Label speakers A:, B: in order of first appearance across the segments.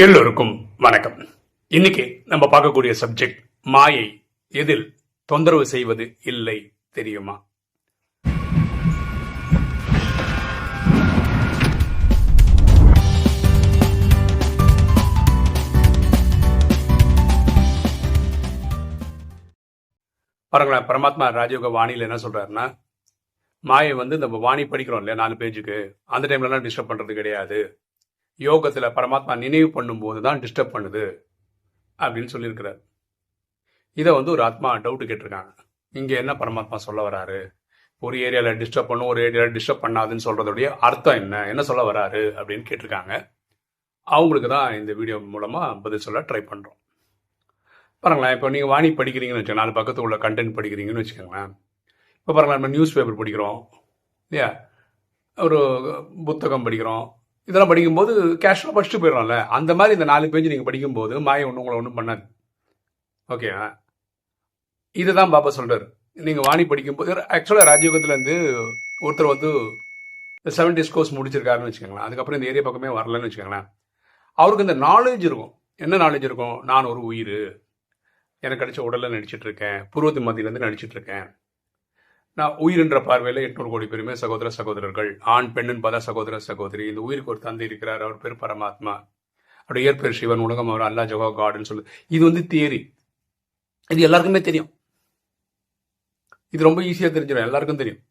A: எல்லோருக்கும் வணக்கம். இன்னைக்கு நம்ம பார்க்கக்கூடிய சப்ஜெக்ட் மாயை. எதில் தொந்தரவு செய்வது இல்லை தெரியுமா? பாருங்களேன் பரமாத்மா ராஜயோக வாணியில் என்ன சொல்றாருன்னா மாயை வந்து நம்ம வாணி படிக்கிறோம் இல்லையா நாலு பேஜுக்கு. அந்த டைம்லலாம் டிஸ்டர்ப் பண்றது கிடையாது. யோகத்தில் பரமாத்மா நினைவு பண்ணும்போது தான் டிஸ்டர்ப் பண்ணுது அப்படின்னு சொல்லியிருக்கிறார். இதை வந்து ஒரு ஆத்மா டவுட்டு கேட்டிருக்காங்க. இங்கே என்ன பரமாத்மா சொல்ல வராரு? ஒரு ஏரியாவில் டிஸ்டர்ப் பண்ணும் ஒரு ஏரியாவில் டிஸ்டர்ப் பண்ணாதுன்னு சொல்கிறதுடைய அர்த்தம் என்ன? என்ன சொல்ல வராரு? அப்படின்னு கேட்டிருக்காங்க. அவங்களுக்கு தான் இந்த வீடியோ மூலமாக பதில் சொல்ல ட்ரை பண்ணுறோம் பாருங்களேன் இப்போ நீங்கள் வாணி படிக்கிறீங்கன்னு வச்சுக்கோங்க நாலு பக்கத்து உள்ள கண்டென்ட் படிக்கிறீங்கன்னு வச்சுக்கோங்களேன். இப்போ பாருங்களேன் நம்ம நியூஸ் பேப்பர் படிக்கிறோம் இல்லையா? ஒரு புத்தகம் படிக்கிறோம் இதெல்லாம் படிக்கும்போது கேஷுவலாக படிச்சுட்டு போயிடலாம்ல அந்த மாதிரி இந்த நாலு பேஜ் நீங்கள் படிக்கும்போது மாயை ஒன்று உங்களை ஒன்றும் பண்ணாது. ஓகே இதுதான் பாப்பா சொல்கிறார் நீங்கள் வாணி படிக்கும்போது ஆக்சுவலாக ராஜயோகத்துலேருந்து ஒருத்தர் வந்து செவன் டேஸ் கோர்ஸ் முடிச்சிருக்காருன்னு வச்சுக்கோங்களேன். அதுக்கப்புறம் இந்த ஏரியா பக்கமே வரலன்னு வச்சுக்கோங்களேன். அவருக்கு இந்த நாலேஜ் இருக்கும். என்ன நாலேஜ் இருக்கும்? நான் ஒரு உயிர். எனக்கு கிடைச்ச உடலில் நடிச்சிட்டு இருக்கேன். பூர்வத்து மத்தியிலேருந்து நடிச்சிட்ருக்கேன் நான் உயிர் என்ற பார்வையில் எட்நூறு கோடி பேருமே சகோதர சகோதரர்கள் ஆண் பெண்ணுன்னு பார்த்தா சகோதர சகோதரி. இந்த உயிருக்கு ஒரு தந்தை இருக்கிறார். அவர் பேர் பரமாத்மா. அவருடைய இயற்பேர் சிவன் உலகம் அவர் அல்லா ஜோகா காடுன்னு சொல்லுது இது வந்து தியரி. இது எல்லாருக்குமே தெரியும். இது ரொம்ப ஈஸியாக தெரிஞ்சிடும் எல்லாருக்கும் தெரியும்.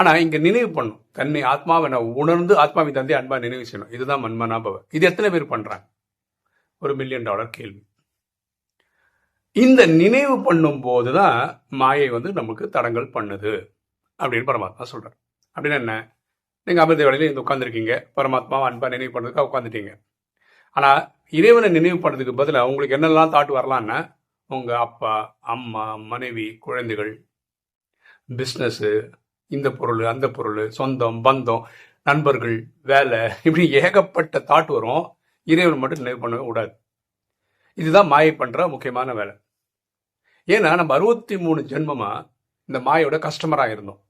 A: ஆனால் இங்கே நினைவு பண்ணும் தன்னை ஆத்மாவை நான் உணர்ந்து ஆத்மாவின் தந்தை அன்பா நினைவு செய்யணும். இதுதான் மன்மனாபவ இது எத்தனை பேர் பண்ணுறாங்க ஒரு மில்லியன் டாலர் கேள்வி. இந்த நினைவு பண்ணும்போது தான் மாயை வந்து நமக்கு தடங்கள் பண்ணுது. அப்படின்னு பரமாத்மா சொல்றார். அப்படின்னு என்ன? நீங்கள் அமிர்த வேலையில் இந்த உட்காந்துருக்கீங்க பரமாத்மா அன்பா நினைவு பண்ணுறதுக்காக உட்காந்துட்டீங்க ஆனால் இறைவனை நினைவு பண்ணுறதுக்கு பதிலாக உங்களுக்கு என்னெல்லாம் தாட் வரலான்னா உங்கள் அப்பா அம்மா மனைவி குழந்தைகள் பிஸ்னஸ்ஸு இந்த பொருள் அந்த பொருள் சொந்தம் பந்தம் நண்பர்கள் வேலை இப்படி ஏகப்பட்ட தாட் வரும். இறைவன் மட்டும் நினைவு பண்ண கூடாது. இதுதான் மாயை பண்ணுற முக்கியமான வேலை. ஏன்னா நம்ம அறுபத்தி மூணு ஜென்மமாக இந்த மாயோட கஸ்டமராக இருந்தோம்.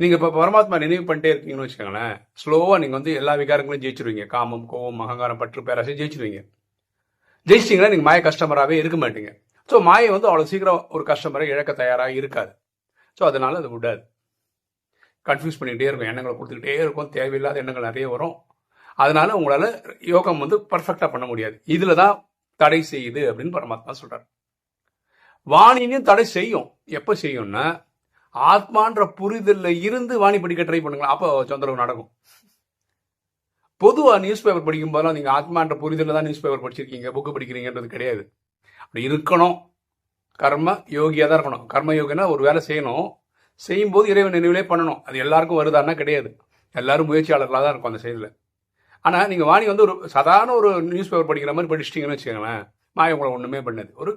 A: நீங்கள் இப்போ பரமாத்மா நினைவு பண்ணிட்டே இருக்கீங்கன்னு வச்சுக்கோங்களேன் ஸ்லோவாக நீங்கள் வந்து எல்லா விகாரங்களும் ஜெயிச்சிருவீங்க. காமம் கோவம் அகங்காரம் பற்று பேராசை ஜெயிச்சிருவீங்க. ஜெயிச்சிட்டிங்கன்னா நீங்கள் மாய கஸ்டமராகவே இருக்க மாட்டீங்க. ஸோ மாயை வந்து அவ்வளோ சீக்கிரம் ஒரு கஸ்டமரை இழக்க தயாராக இருக்காது. ஸோ அதனால் அது விடாது. கன்ஃபியூஸ் பண்ணிக்கிட்டே இருக்கும் எண்ணங்களை கொடுத்துக்கிட்டே இருக்கும் தேவையில்லாத எண்ணங்கள் நிறைய வரும். அதனால உங்களால் யோகம் வந்து பர்ஃபெக்டாக பண்ண முடியாது. இதில் தான் தடை செய்யுது அப்படின்னு பரமாத்மா சொல்கிறார் வாணினையும் தடை செய்யும். எப்போ செய்யும்னா ஆத்மான்ற புரிதல்ல இருந்து வாணி படிக்க ட்ரை பண்ணுங்களா அப்போ தொந்தரவு நடக்கும். பொதுவாக நியூஸ் பேப்பர் படிக்கும் போதெல்லாம் நீங்கள் ஆத்மான்ற புரிதலில் தான் நியூஸ் பேப்பர் படிச்சிருக்கீங்க புக்கு படிக்கிறீங்கன்றது கிடையாது. அப்படி இருக்கணும். கர்ம யோகியாக தான் இருக்கணும். கர்ம யோகினா ஒரு வேலை செய்யணும். செய்யும்போது இறைவன் நினைவிலே பண்ணணும். அது எல்லாருக்கும் வருதான்னா கிடையாது. எல்லாரும் முயற்சியாளர்களாக தான் இருக்கும் அந்த செயலில். ஆனால் நீங்கள் வாணி வந்து ஒரு சாதாரண ஒரு நியூஸ் பேப்பர் படிக்கிற மாதிரி படிச்சிட்டிங்கன்னு வச்சுக்கோங்களேன் மாய உங்களை ஒன்றுமே பண்ணது. ஒரு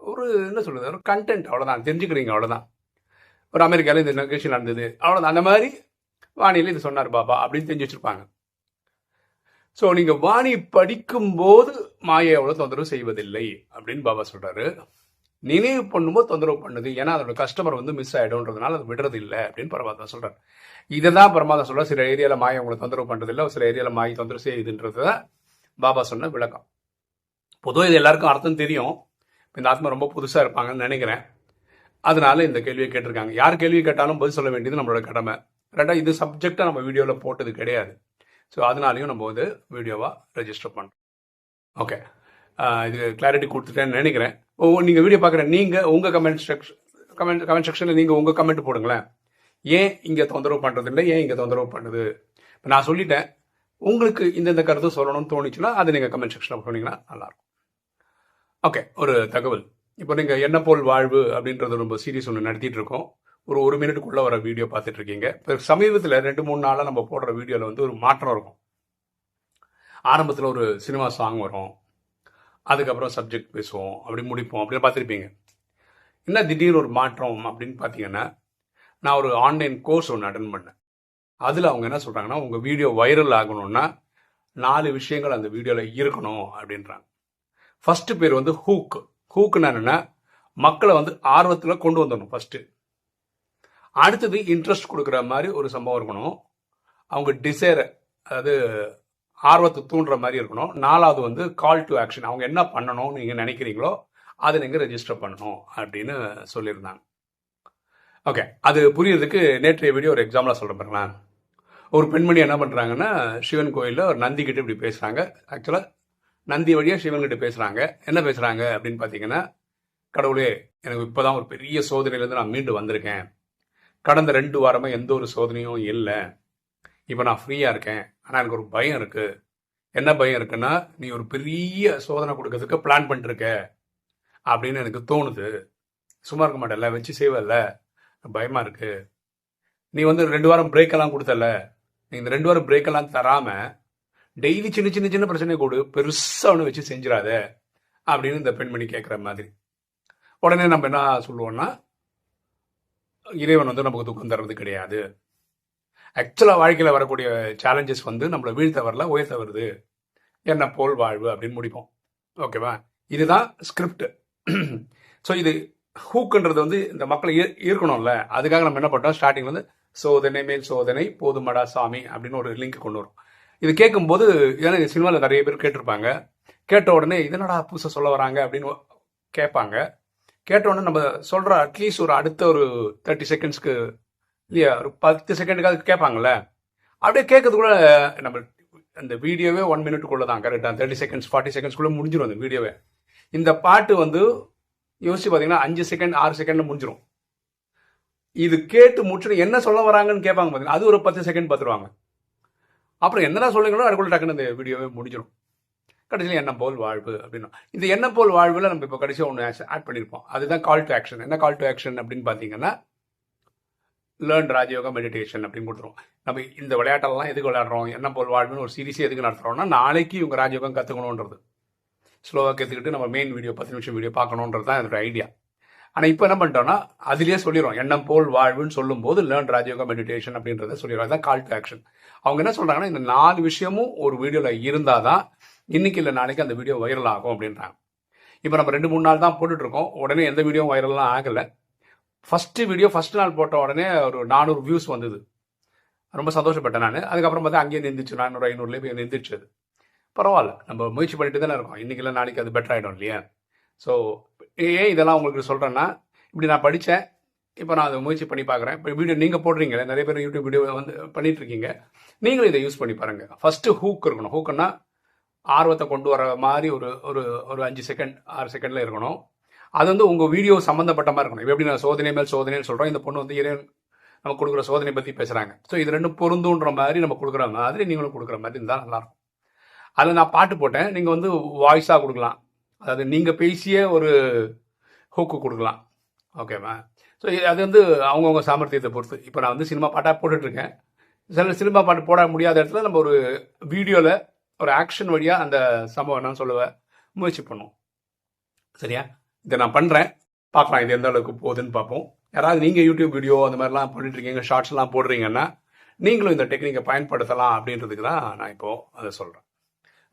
A: ஒரு என்ன சொல்கிறது ஒரு கண்டென்ட் அவ்வளோதான் தெரிஞ்சுக்கிறீங்க அவ்வளோதான் ஒரு அமெரிக்காவில் இந்த நிகழ்ச்சி நடந்தது. அவ்வளோதான் அந்த மாதிரி வாணியில் இது சொன்னார் பாபா அப்படின்னு தெரிஞ்சு வச்சுருப்பாங்க. ஸோ நீங்கள் வாணி படிக்கும்போது மாயை அவ்வளோ தொந்தரவு செய்வதில்லை அப்படின்னு பாபா சொல்கிறாரு நினைவு பண்ணும்போது தொந்தரவு பண்ணுது. ஏன்னா அதோட கஸ்டமர் வந்து மிஸ் ஆகிடும்ன்றதுனால அது விடுறது இல்லை அப்படின்னு பரமாத்மா சொல்கிறார் இதை தான் பரமாத்மா சொல்கிறார் சில ஏரியாவில் மாயை உங்களை தொந்தரவு பண்ணுறதில்லை சில ஏரியாவில் மாயை தொந்தரவு செய்யுதுன்றது தான் பாபா சொன்ன விளக்கம். பொதுவாக இது எல்லாருக்கும் அர்த்தம் தெரியும். இந்த ஆத்மா ரொம்ப புதுசாக இருப்பாங்கன்னு நினைக்கிறேன். அதனால இந்த கேள்வியை கேட்டிருக்காங்க. யார் கேள்வி கேட்டாலும் பதில் சொல்ல வேண்டியது நம்மளோட கடமை. ரெண்டாவது இது சப்ஜெக்டாக நம்ம வீடியோவில் போட்டது கிடையாது. ஸோ அதனாலையும் நம்ம வந்து வீடியோவாக ரெஜிஸ்டர் பண்ணுறோம் ஓகே இது கிளாரிட்டி கொடுத்துட்டேன்னு நினைக்கிறேன். ஓ நீங்கள் வீடியோ பார்க்குறேன் நீங்கள் உங்கள் கமெண்ட் செக்ஷன் கமெண்ட் கமெண்ட் செக்ஷனில் நீங்கள் உங்கள் கமெண்ட் போடுங்களேன். ஏன் இங்கே தொந்தரவு பண்ணுறது இல்லை? ஏன் இங்கே தொந்தரவு பண்ணுது? இப்போ நான் சொல்லிட்டேன். உங்களுக்கு இந்தந்த கருத்து சொல்லணும்னு தோணுச்சுன்னா அதை நீங்கள் கமெண்ட் செக்ஷனில் சொன்னீங்கன்னா நல்லாயிருக்கும். ஓகே ஒரு தகவல். இப்போ நீங்கள் என்ன போல் வாழ்வு அப்படின்றது ரொம்ப சீரியஸ் ஒன்று நடத்திட்டு இருக்கோம். ஒரு ஒரு மினிட்டுக்குள்ளே வர வீடியோ பார்த்துட்டு இருக்கீங்க. இப்போ சமீபத்தில் ரெண்டு மூணு நாளாக நம்ம போடுற வீடியோவில் வந்து ஒரு மாற்றம் இருக்கும். ஆரம்பத்தில் ஒரு சினிமா சாங் வரும். அதுக்கப்புறம் சப்ஜெக்ட் பேசுவோம். அப்படி முடிப்போம். அப்படின்னு பார்த்துருப்பீங்க. என்ன திடீர்னு ஒரு மாற்றம் அப்படின்னு பார்த்தீங்கன்னா நான் ஒரு ஆன்லைன் கோர்ஸ் ஒன்று அட்டன் பண்ணேன். அதில் அவங்க என்ன சொல்கிறாங்கன்னா உங்கள் வீடியோ வைரல் ஆகணும்னா நாலு விஷயங்கள் அந்த வீடியோவில் இருக்கணும் அப்படின்றாங்க. ஃபர்ஸ்ட் பேர் வந்து ஹூக் ஹூக்குன்னு என்னன்னா மக்களை வந்து ஆர்வத்தில் கொண்டு வந்துடணும் ஃபஸ்ட்டு அடுத்தது இன்ட்ரெஸ்ட் கொடுக்குற மாதிரி ஒரு சம்பவம் இருக்கணும். அவங்க டிசைரை அதாவது ஆர்வத்தை தூண்டுற மாதிரி இருக்கணும். நாலாவது வந்து கால் டு ஆக்ஷன் அவங்க என்ன பண்ணணும்னு நீங்கள் நினைக்கிறீங்களோ அதை நீங்கள் ரெஜிஸ்டர் பண்ணணும் அப்படின்னு சொல்லியிருந்தாங்க. ஓகே அது புரியறதுக்கு நேற்றைய வீடியோ ஒரு எக்ஸாம்பிளாக சொல்கிறேன் பாருங்களேன். ஒரு பெண்மணி என்ன பண்ணுறாங்கன்னா சிவன் கோயிலில் ஒரு நந்திக்கிட்ட இப்படி பேசுகிறாங்க ஆக்சுவலாக நந்தி வழியாக சிவன் கிட்ட பேசுகிறாங்க என்ன பேசுகிறாங்க அப்படின்னு பார்த்தீங்கன்னா கடவுளே எனக்கு இப்போ தான் ஒரு பெரிய சோதனையிலேருந்து நான் மீண்டு வந்திருக்கேன். கடந்த ரெண்டு வாரமாக எந்த ஒரு சோதனையும் இல்லை. இப்போ நான் ஃப்ரீயாக இருக்கேன். ஆனால் எனக்கு ஒரு பயம் இருக்குது என்ன பயம் இருக்குன்னா நீ ஒரு பெரிய சோதனை கொடுக்கறதுக்கு பிளான் பண்ணிருக்க. அப்படின்னு எனக்கு தோணுது. சும்மா இருக்க மாட்டேல்ல வச்சு செய்வல்ல. பயமாக இருக்குது நீ வந்து ரெண்டு வாரம் பிரேக்கெல்லாம் கொடுத்தல நீ இந்த ரெண்டு வாரம் பிரேக்கெல்லாம் தராமல் டெய்லி சின்ன சின்ன சின்ன பிரச்சனை கூடு. பெருசாக ஒன்று வச்சு செஞ்சிடாத. அப்படின்னு இந்த பெண்மணி கேட்குற மாதிரி. உடனே நம்ம என்ன சொல்லுவோம்னா இறைவன் வந்து நமக்கு துக்கம் தர்றது கிடையாது. ஆக்சுவலாக வாழ்க்கையில் வரக்கூடிய சேலஞ்சஸ் வந்து நம்மளை வீழ்த்த வரல உயர்த்த வருது. என்ன போல் வாழ்வு அப்படின்னு முடிப்போம். ஓகேவா இதுதான் ஸ்கிரிப்ட் ஸோ இது ஹூக்குன்றது வந்து இந்த மக்களை ஈர்க்கணும்ல. அதுக்காக நம்ம என்ன பண்ணோம் ஸ்டார்டிங் வந்து சோதனை மேல் சோதனை போதுமடா சாமி அப்படின்னு ஒரு லிங்க் கொண்டு வரும். இது கேட்கும்போது ஏன்னா இந்த சினிமாவில் நிறைய பேர் கேட்டிருப்பாங்க. கேட்ட உடனே இதனடா புதுசாக சொல்ல வராங்க? அப்படின்னு கேட்பாங்க. கேட்ட உடனே நம்ம சொல்கிற அட்லீஸ்ட் ஒரு அடுத்த ஒரு தேர்ட்டி செகண்ட்ஸ்க்கு இல்லையா ஒரு பத்து செகண்டுக்காவது கேட்பாங்கல்ல. அப்படியே கேட்கறது கூட நம்ம அந்த வீடியோவே ஒன் மினிட்டுக்குள்ள தான். கரெக்டாக தேர்ட்டி செகண்ட்ஸ் ஃபார்ட்டி செகண்ட்ஸ்க்குள்ள முடிஞ்சிடும் அந்த வீடியோவே. இந்த பாட்டு வந்து யோசிச்சு பார்த்தீங்கன்னா அஞ்சு செகண்ட் ஆறு செகண்ட்ல முடிஞ்சிடும் இது கேட்டு முடிச்சுட்டு என்ன சொல்ல வராங்கன்னு கேட்பாங்க பார்த்தீங்கன்னா அது ஒரு பத்து செகண்ட் பார்த்துருவாங்க அப்புறம் என்னதான் சொல்லுங்களோ அதுக்குள்ள டக்குன்னு இந்த வீடியோவே முடிஞ்சிடும் கடைசியில் எண்ணம் போல் வாழ்வு அப்படின்னா. இந்த எண்ணம் போல் வாழ்வில் நம்ம இப்போ கடைசியாக ஒன்று ஆட் பண்ணியிருப்போம் அதுதான் கால் டு ஆக்ஷன் என்ன கால் டு ஆக்ஷன் அப்படின்னு பார்த்தீங்கன்னா லேர்ன் ராஜயோகா மெடிடேஷன் அப்படின்னு கொடுத்துருவோம். நம்ம இந்த விளையாட்டெல்லாம் எதுக்கு விளையாடுறோம்? என்ன போல் வாழ்வுன்னு ஒரு சீரிஸ் எதுக்கு நடத்துகிறோம்னா நாளைக்கு இவங்க ராஜயோகம் கற்றுக்கணுன்றது ஸ்லோவாக கற்றுக்கிட்டு நம்ம மெயின் வீடியோ பத்து நிமிஷம் வீடியோ பார்க்கணுன்றது தான் என்னோட ஐடியா ஆனால் இப்போ என்ன பண்ணிட்டோம்னா அதுலேயே சொல்லிடுறோம். எண்ணம் போல் வாழ்வுன்னு சொல்லும்போது லேர்ன் ராஜயோகா மெடிடேஷன் அப்படின்றத சொல்லிடுறோம். அதான் கால் டு ஆக்ஷன் அவங்க என்ன சொல்கிறாங்கன்னா இந்த நாலு விஷயமும் ஒரு வீடியோவில் இருந்தால் தான் இன்னைக்கு இல்லை நாளைக்கு அந்த வீடியோ வைரல் ஆகும் அப்படின்றாங்க. இப்போ நம்ம ரெண்டு மூணு நாள் தான் போட்டுட்ருக்கோம். உடனே எந்த வீடியோ வைரல்லாம் ஆகலை. ஃபஸ்ட்டு வீடியோ ஃபர்ஸ்ட் நாள் போட்ட உடனே ஒரு நானூறு வியூஸ் வந்தது. ரொம்ப சந்தோஷப்பட்டேன் நான். அதுக்கப்புறம் பார்த்தா அங்கேயே நிந்திச்சு நானூறு ஐநூறுலேயே போய் நின்றுச்சு பரவாயில்ல. நம்ம முயற்சி பண்ணிட்டு தானே இருக்கோம். இன்னைக்கு இல்லை நாளைக்கு அது பெட்டர் ஆகிடும் இல்லையா? ஸோ ஏன் இதெல்லாம் உங்களுக்கு சொல்கிறேன்னா இப்படி நான் படித்தேன் இப்போ நான் அதை முயற்சி பண்ணி பார்க்குறேன். இப்போ வீடியோ நீங்கள் போடுறீங்களே நிறைய பேர் யூடியூப் வீடியோ வந்து பண்ணிகிட்ருக்கீங்க இருக்கீங்க. நீங்களும் இதை யூஸ் பண்ணி பாருங்கள் ஃபஸ்ட்டு ஹூக் இருக்கணும். ஹூக்குன்னா ஆர்வத்தை கொண்டு வர மாதிரி ஒரு ஒரு ஒரு அஞ்சு செகண்ட் ஆறு செகண்ட்ல இருக்கணும். அது வந்து உங்கள் வீடியோ சம்மந்தப்பட்ட மாதிரி இருக்கணும். எப்படி நான் சோதனை மேல் சோதனைன்னு சொல்கிறோம் இந்த பொண்ணு வந்து இறைவன் நம்ம கொடுக்குற சோதனை பற்றி பேசுகிறாங்க ஸோ இது ரெண்டும் பொருந்துன்ற மாதிரி நம்ம கொடுக்குற மாதிரி நீங்களும் கொடுக்குற மாதிரி இருந்தால் நல்லாயிருக்கும் அதில் நான் பாட்டு போட்டேன். நீங்கள் வந்து வாய்ஸாக கொடுக்கலாம். அதாவது நீங்கள் பேசிய ஒரு ஹூக்கு கொடுக்கலாம். ஓகேவா ஸோ அது வந்து அவங்கவுங்க சாமர்த்தியத்தை பொறுத்து. இப்போ நான் வந்து சினிமா பாட்டாக போட்டுட்ருக்கேன். சில சினிமா பாட்டு போட முடியாத இடத்துல நம்ம ஒரு வீடியோவில் ஒரு ஆக்ஷன் வழியாக அந்த சம்பவம் நான் சொல்லுவ முயற்சி பண்ணுவோம். சரியா? இதை நான் பண்ணுறேன் பார்க்கலாம் இது எந்த அளவுக்கு போகுதுன்னு பார்ப்போம். யாராவது நீங்கள் யூடியூப் வீடியோ அந்த மாதிரிலாம் பண்ணிட்டுருக்கீங்க இருக்கீங்க போடுறீங்கன்னா நீங்களும் இந்த டெக்னிக்கை பயன்படுத்தலாம் அப்படின்றதுக்கு தான் நான் இப்போது அதை சொல்கிறேன்